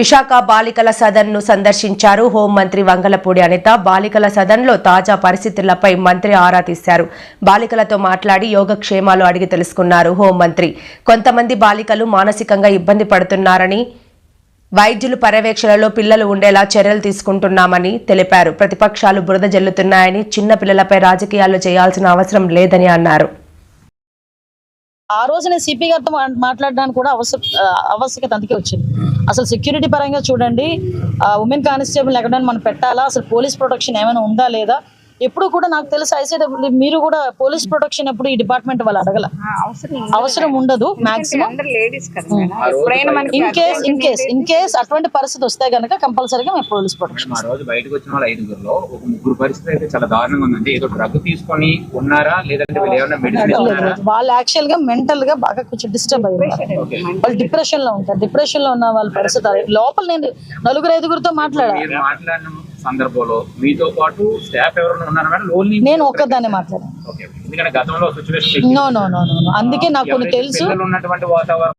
విశాఖ బాలికల సదన్ను సందర్శించారు హోంమంత్రి వంగలపూడి అనిత. బాలికల సదన్లో తాజా పరిస్థితులపై మంత్రి ఆరా తీశారు. బాలికలతో మాట్లాడి యోగక్షేమాలు అడిగి తెలుసుకున్నారు హోంమంత్రి. కొంతమంది బాలికలు మానసికంగా ఇబ్బంది పడుతున్నారని వైద్యులు పర్యవేక్షణలో పిల్లలు ఉండేలా చర్యలు తీసుకుంటున్నామని తెలిపారు. ప్రతిపక్షాలు బురద జల్లుతున్నాయని చిన్న పిల్లలపై రాజకీయాలు చేయాల్సిన అవసరం లేదని అన్నారు. ఆ రోజు నేను సిపి గారితో మాట్లాడడానికి కూడా అవసర ఆవశ్యకత అందుకే వచ్చింది. అసలు సెక్యూరిటీ పరంగా చూడండి ఉమెన్ కానిస్టేబుల్ ఎక్కడైనా మనం పెట్టాలా? అసలు పోలీస్ ప్రొటెక్షన్ ఏమైనా ఉందా లేదా? ఎప్పుడు కూడా నాకు తెలుసు ఐసీడబ్ల్యూ మీరు కూడా పోలీస్ ప్రొటెక్షన్ ఎప్పుడు ఈ డిపార్ట్మెంట్ వాళ్ళు అడగల. అవసరం అవసరం ఉండదు maximum. In case in case in case అటువంటి పరిస్థితి వస్తే గనక కంపల్సరీగా మేము పోలీస్ ప్రొటెక్షన్ ఆ రోజు బయటకు వచ్చిన వాళ్ళ ఐదుగురులో ఒక ముగ్గురు పరిస్థితి అయితే చాలా దారుణంగా ఉందండి. ఏదో డ్రగ్ తీసుకొని ఉన్నారా? లేదంటే వీళ్ళు యాక్చువల్గా మెంటల్గా బాగా కొంచెం డిస్టర్బ్ అయ్యారు. వాళ్ళు డిప్రెషన్లో ఉంటారు. డిప్రెషన్లో ఉన్న వాళ్ళ పరిస్థితి. లోపల నేను నలుగురు ఐదుగురితో మాట్లాడిన సందర్భంలో మీతో పాటు స్టాఫ్ ఎవరైనా ఉన్నారా మేడం? ఓన్లీ నేను ఒక్కదాన్ని మాట్లాడాను. ఎందుకంటే గతంలో సిచ్యువేషన్ అందుకే నాకు తెలుసు. ఉన్నటువంటి వాతావరణం